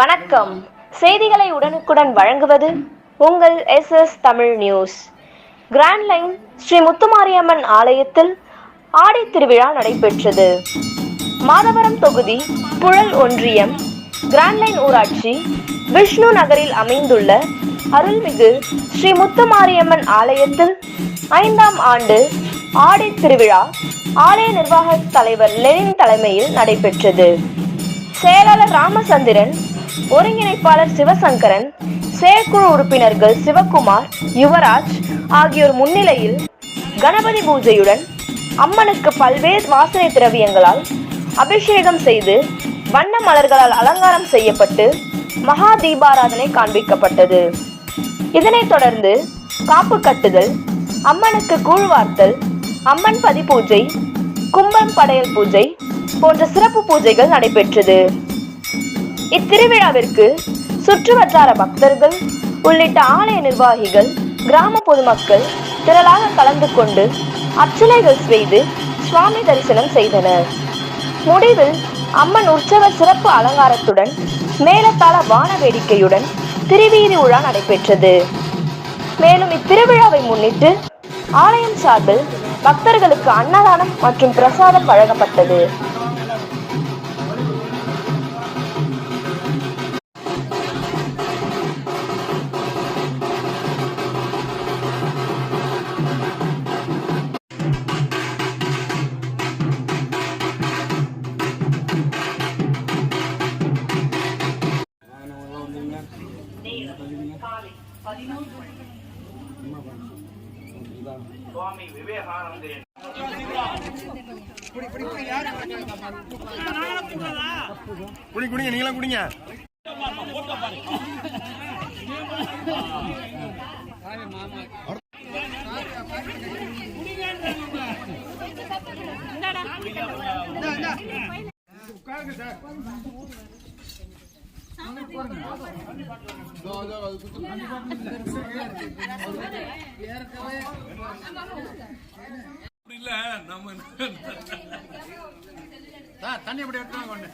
வணக்கம். செய்திகளை உடனுக்குடன் வழங்குவது உங்கள் S S Tamil news. Grand line Shri Muthumariamman ஆலயத்தில் ஆடி திருவிழா நடைபெற்றது. மாதவரம் தொகுதி புழல் ஒன்றியம் கிராண்ட் லைன் ஊராட்சி விஷ்ணு நகரில் அமைந்துள்ள அருள்மிகு ஸ்ரீ முத்துமாரியம்மன் ஆலயத்தில் ஐந்தாம் ஆண்டு ஆடி திருவிழா ஆலய நிர்வாக தலைவர் லெனின் தலைமையில் நடைபெற்றது. செயலாளர் ராமச்சந்திரன் ஒருங்கிணைப்பாளர் சிவசங்கரன் செயற்குழு உறுப்பினர்கள் சிவகுமார் யுவராஜ் ஆகியோர் முன்னிலையில் கணபதி பூஜையுடன் அம்மனுக்கு பல்வேறு வாசனை திரவியங்களால் அபிஷேகம் செய்து வண்ண மலர்களால் அலங்காரம் செய்யப்பட்டு மகா தீபாராதனை காண்பிக்கப்பட்டது. இதனைத் தொடர்ந்து காப்பு கட்டுதல் அம்மனுக்கு கூழ்வார்த்தல் அம்மன் பதி பூஜை கும்பம் படையல் பூஜை போன்ற சிறப்பு பூஜைகள் நடைபெற்றது. இத்திருவிழாவிற்கு சுற்று வட்டார பக்தர்கள் உள்ளிட்ட ஆலய நிர்வாகிகள் கிராம பொதுமக்கள் திரளாக கலந்து கொண்டு அர்ச்சனைகள் செய்து சுவாமி தரிசனம் செய்தனர். முடிவில் அம்மன் உற்சவ சிறப்பு அலங்காரத்துடன் மேலத்தாள வான வேடிக்கையுடன் திருவீதி உலா நடைபெற்றது. மேலும் இத்திருவிழாவை முன்னிட்டு ஆலயம் சார்பில் பக்தர்களுக்கு அன்னதானம் மற்றும் பிரசாதம் வழங்கப்பட்டது. சுவாமி விவேகானந்தரின் குடி குடிங்க நீங்களாம் குடிங்க. இல்ல நம்ம தண்ணி அப்படி எடுத்துவாங்க ஒண்ணு